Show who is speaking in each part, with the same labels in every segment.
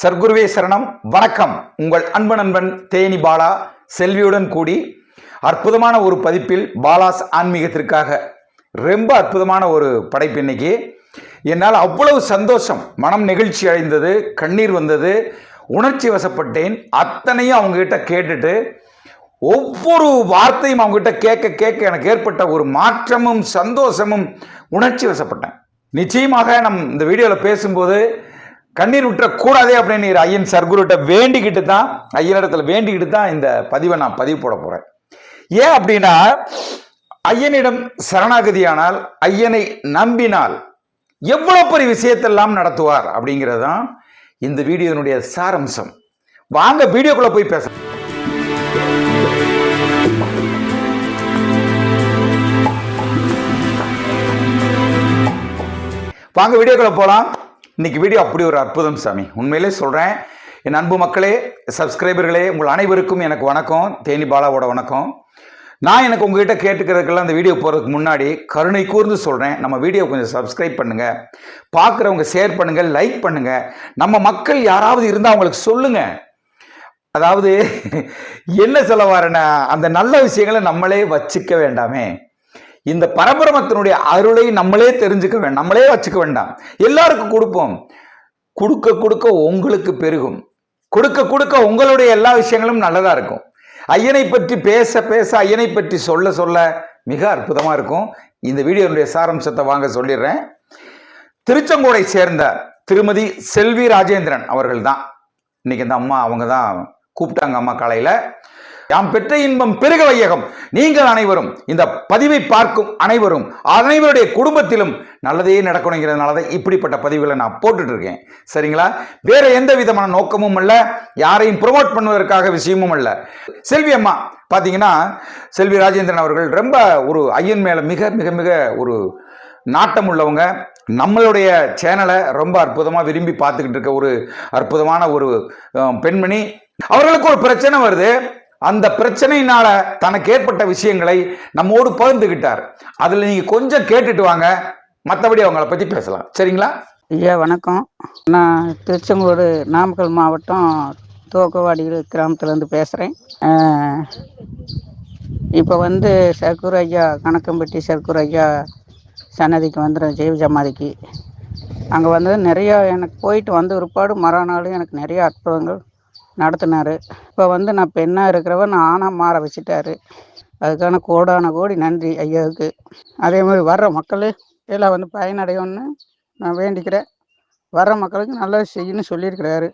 Speaker 1: சர்க்குருவே சரணம். வணக்கம். உங்கள் அன்பு நண்பன் தேனி பாலா செல்வியுடன் கூடி அற்புதமான ஒரு பதிப்பில் பாலாஸ் ஆன்மீகத்திற்காக. ரொம்ப அற்புதமான ஒரு படைப்பு இன்னைக்கு. என்னால் அவ்வளவு சந்தோஷம். மனம் நெகிழ்ச்சி அடைந்தது. கண்ணீர் வந்தது. உணர்ச்சி வசப்பட்டேன். அத்தனையும் அவங்ககிட்ட கேட்டுட்டு ஒவ்வொரு வார்த்தையும் அவங்ககிட்ட கேட்க கேட்க எனக்கு ஏற்பட்ட ஒரு மாற்றமும் சந்தோஷமும் உணர்ச்சி வசப்பட்டேன். நிச்சயமாக நம் இந்த வீடியோவில் பேசும்போது கண்ணீர் விட்டுறக்கூடாதே அப்படின்னு ஐயன் சர்க்குருட்ட வேண்டிக்கிட்டு தான் ஐயனிடத்துல வேண்டிக்கிட்டு தான் இந்த பதிவை நான் பதிவு போட போகிறேன் ஏன் அப்படின்னா ஐயனிடம் சரணாகதியானால் ஐயனை நம்பினால் எவ்வளவு பெரிய விஷயத்தெல்லாம் நடத்துவார் அப்படிங்கிறது தான் இந்த வீடியோனுடைய சாரம்சம். வாங்க வீடியோக்குள்ளே போய் பேச வாங்க வீடியோக்குள்ளே போகலாம் இன்னைக்கு வீடியோ அப்படி ஒரு அற்புதம் சாமி. உண்மையிலே சொல்கிறேன் என் அன்பு மக்களே சப்ஸ்கிரைபர்களே உங்கள் அனைவருக்கும் எனக்கு வணக்கம். தேனி பாலாவோட வணக்கம். நான் எனக்கு உங்ககிட்ட கேட்டுக்கிறதுக்கெல்லாம் அந்த வீடியோ போகிறதுக்கு முன்னாடி கருணை கூர்ந்து சொல்கிறேன் நம்ம வீடியோ கொஞ்சம் சப்ஸ்கிரைப் பண்ணுங்கள் பார்க்குறவங்க ஷேர் பண்ணுங்கள் லைக் பண்ணுங்கள் நம்ம மக்கள் யாராவது இருந்தால் அவங்களுக்கு சொல்லுங்கள் அதாவது என்ன சொல்ல வரேன்னா அந்த நல்ல விஷயங்களை நம்மளே வச்சுக்க வேண்டாமே. இந்த பரபிரமத்தினுடைய அருளை நம்மளே தெரிஞ்சுக்க வேண்டாம் நம்மளே வச்சுக்க வேண்டாம். எல்லாருக்கும் கொடுப்போம். கொடுக்க கொடுக்க உங்களுக்கு பெருகும். கொடுக்க கொடுக்க உங்களுடைய எல்லா விஷயங்களும் நல்லதா இருக்கும். ஐயனை பற்றி பேச பேச ஐயனை பற்றி சொல்ல சொல்ல மிக அற்புதமாக இருக்கும். இந்த வீடியோனுடைய சாரம்சத்தை வாங்க சொல்லிடுறேன். திருச்செங்கோடை சேர்ந்த திருமதி செல்வி ராஜேந்திரன் அவர்கள் தான் இன்னைக்கு இந்த அம்மா அவங்க தான் கூப்பிட்டாங்க அம்மா காலையில். யாம் பெற்ற இன்பம் பெருக வையகம் நீங்கள் அனைவரும் இந்த பதிவை பார்க்கும் அனைவரும் அனைவருடைய குடும்பத்திலும் நல்லதே நடக்கணுங்கிறதுனால தான் இப்படிப்பட்ட பதிவுகளை நான் போட்டுட்டு இருக்கேன் சரிங்களா? வேற எந்த விதமான நோக்கமும் அல்ல. யாரையும் ப்ரொமோட் பண்ணுவதற்காக விஷயமும் அல்ல. செல்வி அம்மா பார்த்தீங்கன்னா செல்வி ராஜேந்திரன் அவர்கள் ரொம்ப ஒரு ஐயன் மேலே மிக மிக மிக ஒரு நாட்டம் உள்ளவங்க. நம்மளுடைய சேனலை ரொம்ப அற்புதமாக விரும்பி பார்த்துக்கிட்டு இருக்க ஒரு அற்புதமான ஒரு பெண்மணி. அவர்களுக்கு ஒரு பிரச்சனை வருது. அந்த பிரச்சனையினால தனக்கு ஏற்பட்ட விஷயங்களை நம்மோடு பகிர்ந்துகிட்டார். அதுல நீங்க கொஞ்சம் கேட்டுட்டு வாங்க. மற்றபடி அவங்கள பத்தி பேசலாம். சரிங்களா?
Speaker 2: ஐயா வணக்கம். நான் திருச்செங்கோடு நாமக்கல் மாவட்டம் தோக்கவாடி கிராமத்துலேருந்து பேசுகிறேன் இப்போ வந்து சர்க்கூர் ஐயா கணக்கம்பட்டி சர்க்கூர் ஐயா சன்னதிக்கு வந்துடும் ஜெய்வ ஜமாதிக்கு. அங்கே வந்து நிறையா எனக்கு போயிட்டு வந்த ஒருபாடு மறுநாளும் எனக்கு நிறைய அற்புதங்கள் நடத்தினார். இப்போ வந்து நான் பெண்ணாக இருக்கிறவ நான் ஆணாக மாற வச்சுட்டாரு. அதுக்கான கோடான கோடி நன்றி ஐயாவுக்கு. அதே மாதிரி வர்ற மக்கள் எல்லாம் வந்து பயனடையும்னு நான் வேண்டிக்கிறேன். வர்ற மக்களுக்கு நல்லது செய்யணும்னு சொல்லியிருக்கிறாரு.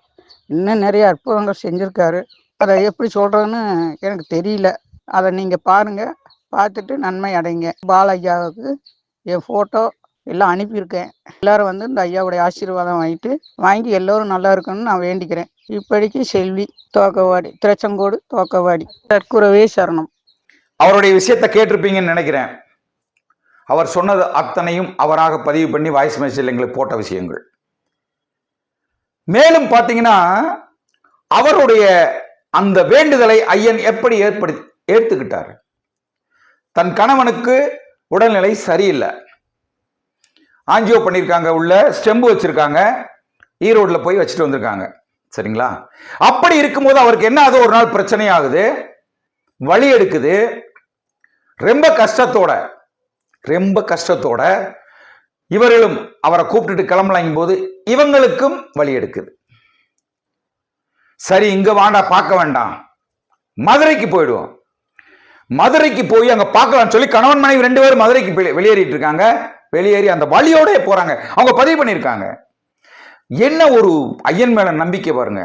Speaker 2: இன்னும் நிறைய அற்புதங்கள் செஞ்சுருக்காரு. அதை எப்படி சொல்கிறதுன்னு எனக்கு தெரியல. அதை நீங்கள் பாருங்கள் பார்த்துட்டு நன்மை அடைங்க. பாலையாவுக்கு என் ஃபோட்டோ எல்லாம் அனுப்பியிருக்கேன். எல்லாரும் வந்து இந்த ஐயாவுடைய ஆசீர்வாதம் வாங்கிட்டு வாங்கி எல்லோரும் நல்லா இருக்கணும்னு நான் வேண்டிக்கிறேன். இப்படிக்கு செல்வி தோக்கவாடி திருச்செங்கோடு தோக்கவாடி. தற்குறவே சரணம்.
Speaker 1: அவருடைய விஷயத்தை கேட்டிருப்பீங்கன்னு நினைக்கிறேன். அவர் சொன்னது அத்தனையும் அவராக பதிவு பண்ணி வாய்ஸ் மெசேஜில் எங்களுக்கு போட்ட விஷயங்கள். மேலும் பார்த்தீங்கன்னா அவருடைய அந்த வேண்டுதலை ஐயன் எப்படி ஏற்படுத்தி ஏற்றுக்கிட்டார்? தன் கணவனுக்கு உடல்நிலை சரியில்லை. ஆஞ்சியோ பண்ணியிருக்காங்க உள்ள ஸ்டெம்பு வச்சுருக்காங்க ஈரோட்டில் போய் வச்சுட்டு வந்திருக்காங்க. சரிங்களா? அப்படி இருக்கும்போது அவருக்கு என்ன அது ஒரு நாள் பிரச்சனை ஆகுது. வழி எடுக்குது. ரொம்ப கஷ்டத்தோட ரொம்ப கஷ்டத்தோட இவர்களும் அவரை கூப்பிட்டுட்டு கிளம்பலாங்கும் போது இவங்களுக்கும் வழி எடுக்குது. சரி இங்க வாண்டா பார்க்க வேண்டாம். மதுரைக்கு போயிடுவோம். மதுரைக்கு போய் அங்க பார்க்கலாம்னு சொல்லி கணவன் மனைவி ரெண்டு பேரும் மதுரைக்கு வெளியேறிட்டு இருக்காங்க. வெளியேறி அந்த வழியோட போறாங்க. அவங்க பதிவு பண்ணியிருக்காங்க. என்ன ஒரு ஐயன் மேல நம்பிக்கை பாருங்க.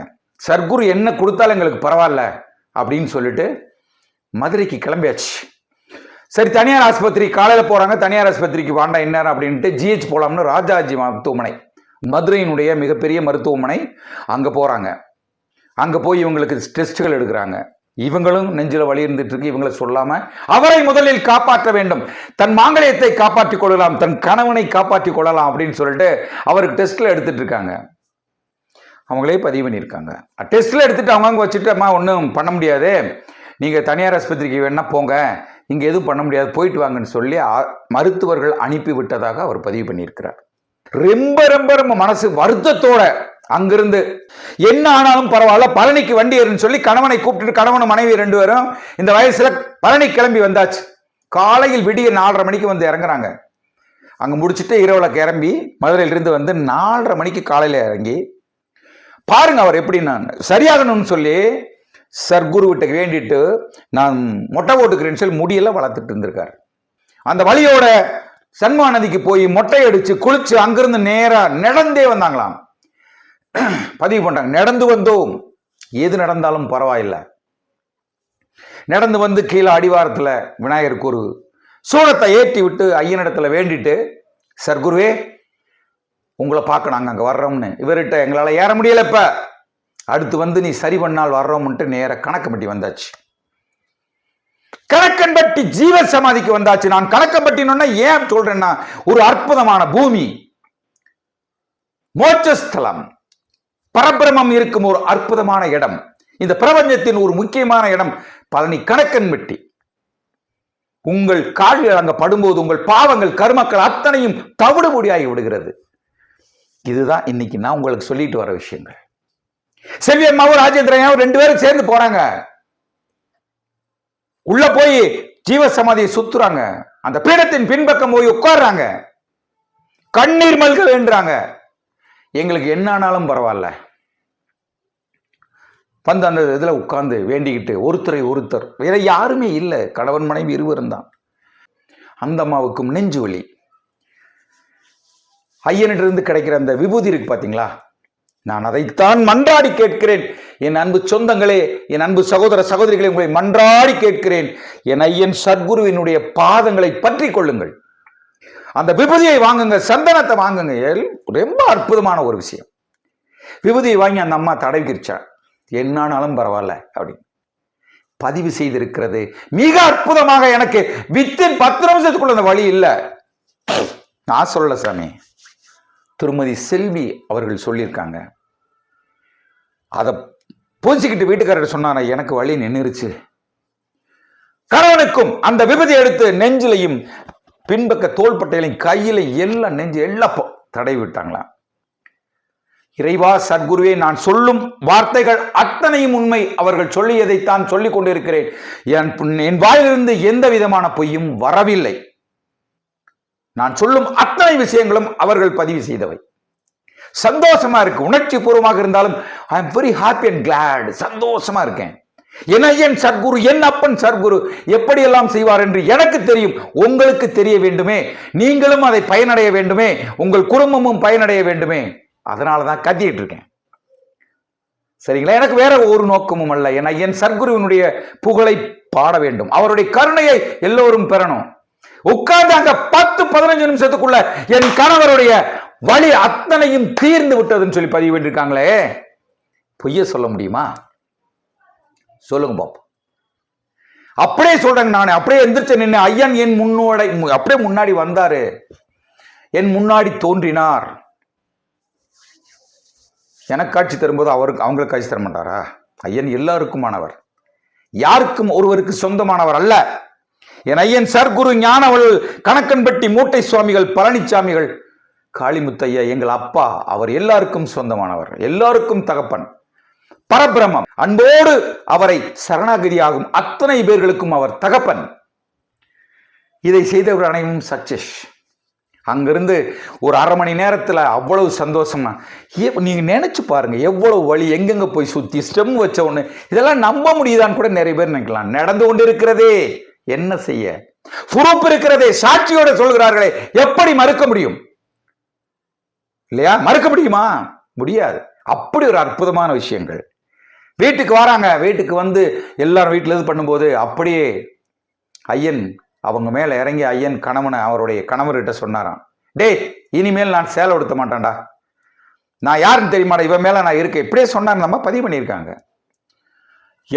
Speaker 1: சர்க்குரு என்ன கொடுத்தாலும் எங்களுக்கு பரவாயில்ல அப்படின்னு சொல்லிட்டு மதுரைக்கு கிளம்பியாச்சு. சரி தனியார் ஆஸ்பத்திரி காலையில் போகிறாங்க தனியார் ஆஸ்பத்திரிக்கு வாண்டா என்ன அப்படின்ட்டு ஜிஹெச் போகலாம்னு ராஜாஜி மருத்துவமனை மதுரையினுடைய மிகப்பெரிய மருத்துவமனை அங்கே போகிறாங்க அங்கே போய் இவங்களுக்கு டெஸ்ட்டுகள் எடுக்கிறாங்க. இவங்களும் நெஞ்சில் வலி இருந்துட்டு இருக்கு இவங்களை சொல்லாம அவரை முதலில் காப்பாற்ற வேண்டும். தன் மாங்கல்யத்தை காப்பாற்றிக் கொள்ளலாம் தன் கணவனை காப்பாற்றிக் கொள்ளலாம் அப்படின்னு சொல்லிட்டு அவருக்கு டெஸ்ட்ல எடுத்துட்டு இருக்காங்க. அவங்களே பதிவு பண்ணியிருக்காங்க. டெஸ்ட்ல எடுத்துட்டு அவங்க வச்சுட்டு அம்மா ஒன்றும் பண்ண முடியாது. நீங்கள் தனியார் ஆஸ்பத்திரிக்கு வேணா போங்க. இங்கே எதுவும் பண்ண முடியாது. போயிட்டு வாங்கன்னு சொல்லி மருத்துவர்கள் அனுப்பி விட்டதாக அவர் பதிவு பண்ணியிருக்கிறார். ரொம்ப ரொம்ப ரொம்ப மனசு வருத்தத்தோட அங்கிருந்து. என்ன ஆனாலும் பரவாயில்ல பழனிக்கு வண்டி ஏறுன்னு சொல்லி கணவனை கூப்பிட்டுட்டு கணவன் மனைவி ரெண்டு பேரும் இந்த வயசுல பழனி கிளம்பி வந்தாச்சு. காலையில் விடிய நாலரை மணிக்கு வந்து இறங்குறாங்க. அங்க முடிச்சுட்டு இரவுல கிளம்பி மதுரையிலிருந்து வந்து நாலரை மணிக்கு காலையில இறங்கி பாருங்க அவர் எப்படி நான் சரியாகணும்னு சொல்லி சர்க்குருவிட்ட வேண்டிட்டு நான் மொட்டை ஓட்டுக்கிறேன்னு சொல்லி முடியெல்லாம் வளர்த்துட்டு இருந்திருக்காரு. அந்த வழியோட சன்மா நதிக்கு போய் மொட்டை அடிச்சு குளிச்சு அங்கிருந்து நேரா நடந்தே வந்தாங்களாம். பதிவு பண்றாங்க. நடந்து வந்தோம். எது நடந்தாலும் பரவாயில்லை. நடந்து வந்து கீழே அடிவாரத்தில் விநாயகருக்கு ஒரு சூளத்தை ஏற்றி விட்டு ஐயனிடத்தில் வேண்டிட்டு சர்க்குருவே உங்களை பார்க்க நாங்கள் அங்கே வர்றோம்னு. இவர்கிட்ட எங்களால் ஏற முடியல இப்ப. அடுத்து வந்து நீ சரி பண்ணால் வர்றோம்ன்ட்டு நேர கணக்கம்பட்டி வந்தாச்சு. கணக்கன்பட்டி ஜீவ சமாதிக்கு வந்தாச்சு. நான் கணக்கம்பட்டினோன்னா ஏன் சொல்றேன்னா ஒரு அற்புதமான பூமி. மோட்சஸ்தலம். பரபிரமம் இருக்கும் ஒரு அற்புதமான இடம். இந்த பிரபஞ்சத்தின் ஒரு முக்கியமான இடம் பழனி கணக்கன் வெட்டி. உங்கள் கால்கள் அங்க படும்போது உங்கள் பாவங்கள் கருமக்கள் அத்தனையும் தவிடுபொடியாகி விடுகிறது. இதுதான் இன்னைக்கு நான் உங்களுக்கு சொல்லிட்டு வர விஷயங்கள். செல்வியம்மாவும் ராஜேந்திரன் ரெண்டு பேரும் சேர்ந்து போறாங்க. உள்ள போய் ஜீவசமாதியை சுத்துறாங்க. அந்த பீடத்தின் பின்பக்கம் போய் உட்கார்றாங்க. கண்ணீர் மல்க வேண்டுறாங்க. எங்களுக்கு என்ன ஆனாலும் பரவாயில்ல. வந்து அந்த இதில் உட்காந்து வேண்டிக்கிட்டு ஒருத்தரை ஒருத்தர் வேற யாருமே இல்லை. கணவன் மனைவி இருவரும் தான். அந்த அம்மாவுக்கும் நெஞ்சு வலி. ஐயனிட்டிருந்து கிடைக்கிற அந்த விபூதி இருக்கு பார்த்தீங்களா? நான் அதைத்தான் மன்றாடி கேட்கிறேன். என் அன்பு சொந்தங்களே என் அன்பு சகோதர சகோதரிகளை உங்களை மன்றாடி கேட்கிறேன். என் ஐயன் சத்குருவினுடைய பாதங்களை பற்றி கொள்ளுங்கள். அந்த விபதியை வாங்குங்க சந்தனத்தை வாங்குங்க. ரொம்ப அற்புதமான ஒரு விஷயம். விபதியை வாங்கி அந்த அம்மா தடவிக்கிருச்சா? என்னானாலும் பரவாயில்ல அப்படின்னு. பதிவு செய்திருக்கிறது. மிக அற்புதமாக எனக்கு வித்தின் பத்து நிமிஷத்துக்குள்ள அந்த வழி இல்லை. நான் சொல்ல சாமி. திருமதி செல்வி அவர்கள் சொல்லியிருக்காங்க. அதை பூசிக்கிட்டு வீட்டுக்காரர் சொன்னாரா எனக்கு வழி நின்றுருச்சு. கணவனுக்கும் அந்த விபதி எடுத்து நெஞ்சிலையும் பின்பக்க தோள்பட்டையிலையும் கையில எல்லாம் நெஞ்சு எல்லாம் தடை தடவி விட்டாங்களாம். இறைவா சத்குருவே நான் சொல்லும் வார்த்தைகள் அத்தனையும் உண்மை. அவர்கள் சொல்லியதைத்தான் சொல்லிக் கொண்டிருக்கிறேன். என் என் வாயிலிருந்து எந்த விதமான பொய்யும் வரவில்லை. நான் சொல்லும் அத்தனை விஷயங்களும் அவர்கள் பதிவு செய்தவை. சந்தோஷமா இருக்கு. உணர்ச்சி பூர்வமாக இருந்தாலும் I am very happy and glad சந்தோஷமா இருக்கேன். என் சர்க்குரு என் அப்பன் சர்க்குரு எப்படியெல்லாம் செய்வார் என்று எனக்கு தெரியும் உங்களுக்கு தெரிய வேண்டுமே. நீங்களும் அதை பயனடைய வேண்டுமே. உங்கள் குடும்பமும் பயனடைய வேண்டுமே. அதனால தான் கத்திட்டு இருக்கேன். சரிங்களா? எனக்கு வேற ஒரு நோக்கமும் அல்ல. என் சர்க்குருவினுடைய புகழை பாட வேண்டும். அவருடைய கருணையை எல்லோரும் பெறணும். உட்கார்ந்து அங்க பத்து பதினஞ்சு நிமிஷத்துக்குள்ள என் கணவருடைய வழி அத்தனையும் தீர்ந்து விட்டதுன்னு சொல்லி பதிவு பண்ணிருக்காங்களே. பொய்ய சொல்ல முடியுமா? சொல்லுங்க பாப்போம். அப்படியே சொல்றேங்க நான். அப்படியே எந்திரிச்சு நின்று ஐயன் என் முன்னோட அப்படியே முன்னாடி வந்தாரு. என் முன்னாடி தோன்றினார். எனக்கு காட்சி தரும்போது அவருக்கு அவங்களுக்கு காட்சி தர மாட்டாரா? ஐயன் எல்லாருக்குமானவர். யாருக்கும் ஒருவருக்கு சொந்தமானவர் அல்ல. என் ஐயன் சர்க்குரு ஞானவள் கணக்கன்பட்டி மூட்டை சுவாமிகள் பழனிசாமிகள் காளிமுத்தையா எங்கள் அப்பா அவர் எல்லாருக்கும் சொந்தமானவர். எல்லாருக்கும் தகப்பன். பரபிரமம். அன்போடு அவரை சரணாகிதியாகும் அத்தனை பேர்களுக்கும் அவர் தகப்பன். இதை செய்தவர் அனைவரும் சக்சஸ். அங்கிருந்து ஒரு அரை மணி நேரத்தில் அவ்வளவு சந்தோஷமா. ஏ- நீங்க நினைச்சு பாருங்க எவ்வளவு வழி எங்கெங்க போய் சுத்தி ஸ்டெம் வச்ச ஒண்ணு இதெல்லாம் நம்ப முடியுதான்னு கூட நிறைய பேர் நினைக்கலாம். நடந்து கொண்டு இருக்கிறதே என்ன செய்ய? புரூப் இருக்கிறதே சாட்சியோட சொல்கிறார்களே எப்படி மறுக்க முடியும்? இல்லையா? மறுக்க முடியுமா? முடியாது. அப்படி ஒரு அற்புதமான விஷயங்கள். வீட்டுக்கு வராங்க. வீட்டுக்கு வந்து எல்லாரும் வீட்டில் இது பண்ணும்போது அப்படியே ஐயன் அவங்க மேலே இறங்கி ஐயன் கணவனை அவருடைய கணவர்கிட்ட சொன்னாராம். டேய் இனிமேல் நான் சேலை உடுத்த மாட்டேன்டா. நான் யாருன்னு தெரியுமாடா? இவன் மேலே நான் இருக்கேன். இப்படியே சொன்னாங்க. நம்ம பதிவு பண்ணியிருக்காங்க.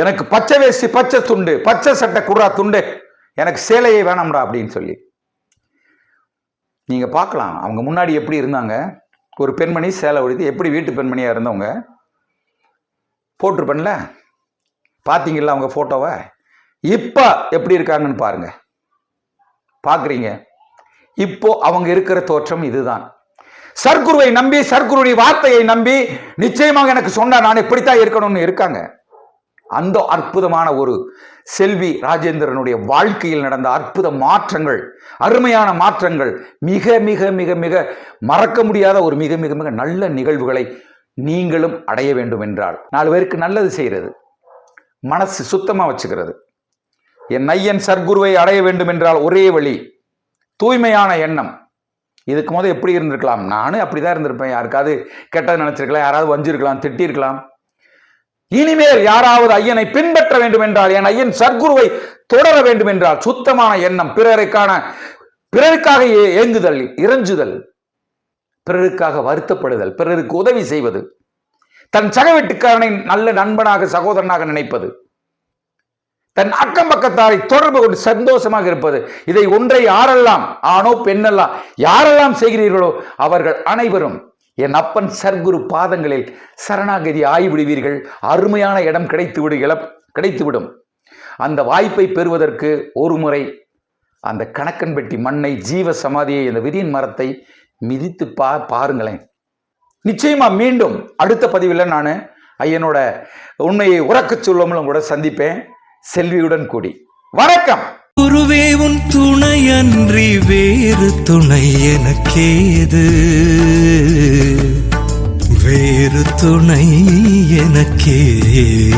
Speaker 1: எனக்கு பச்சை வேஷ்டி பச்சை துண்டு பச்சை சட்டை குடுறா துண்டு எனக்கு சேலையே வேணாம்டா அப்படின்னு சொல்லி. நீங்கள் பார்க்கலாம். அவங்க முன்னாடி எப்படி இருந்தாங்க? ஒரு பெண்மணி சேலை உடுத்தி எப்படி வீட்டு பெண்மணியாக இருந்தவங்க? போட்டிருப்பேன்ல? பார்த்தீங்களா அவங்க ஃபோட்டோவை இப்போ எப்படி இருக்காங்கன்னு பாருங்க. பார்க்குறீங்க இப்போ அவங்க இருக்கிற தோற்றம் இதுதான். சர்க்குருவை நம்பி சர்க்குருடைய வார்த்தையை நம்பி நிச்சயமாக எனக்கு சொன்னா நான் இப்படித்தான் இருக்கணும்னு இருக்காங்க. அந்த அற்புதமான ஒரு செல்வி ராஜேந்திரனுடைய வாழ்க்கையில் நடந்த அற்புத மாற்றங்கள் அருமையான மாற்றங்கள் மிக மிக மிக மிக மறக்க முடியாத ஒரு மிக மிக மிக நல்ல நிகழ்வுகளை நீங்களும் அடைய வேண்டும் என்றால் நாலு பேருக்கு நல்லது செய்கிறது. மனசு சுத்தமாக வச்சுக்கிறது. என் ஐயன் சர்க்குருவை அடைய வேண்டும் என்றால் ஒரே வழி தூய்மையான எண்ணம். இதுக்கு முதல் எப்படி இருந்திருக்கலாம்? நானும் அப்படிதான் இருந்திருப்பேன். யாருக்காவது கெட்டது நினச்சிருக்கலாம் யாராவது வஞ்சிருக்கலாம் திட்டிருக்கலாம். இனிமேல் யாராவது ஐயனை பின்பற்ற வேண்டும் என்றால் என் ஐயன் சர்க்குருவை தொடர வேண்டும் என்றால் சுத்தமான எண்ணம் பிறருக்கான பிறருக்காக ஏ- ஏங்குதல் இறைஞ்சுதல். பிறருக்காக வருத்தப்படுதல் பிறருக்கு உதவி செய்வது தன் சக வீட்டுக்காரனை நல்ல நண்பனாக சகோதரனாக நினைப்பது தன் அக்கம் பக்கத்தாரை தொடர்பு கொண்டு சந்தோஷமாக இருப்பது இதை ஒன்றை யாரெல்லாம் ஆணோ பெண்ணெல்லாம் யாரெல்லாம் செய்கிறீர்களோ அவர்கள் அனைவரும் என் அப்பன் சர்க்குரு பாதங்களில் சரணாகதி ஆய்விடுவீர்கள் அருமையான இடம் கிடைத்து விடு கிடைத்துவிடும். அந்த வாய்ப்பை பெறுவதற்கு ஒரு முறை அந்த கணக்கன்பெட்டி மண்ணை ஜீவ சமாதியை இந்த விதியின் மரத்தை மிதித்து பா பாருங்களேன். நிச்சயமா மீண்டும் அடுத்த பதிவில் நான் ஐயனோட உண்மையை உறக்கச் சொல்லாமலும் கூட சந்திப்பேன். செல்வியுடன் கூடி. வணக்கம்.
Speaker 3: குருவே உன் துணையன்றி வேறு துணை எனக்கேது? வேறு துணை எனக்கேது?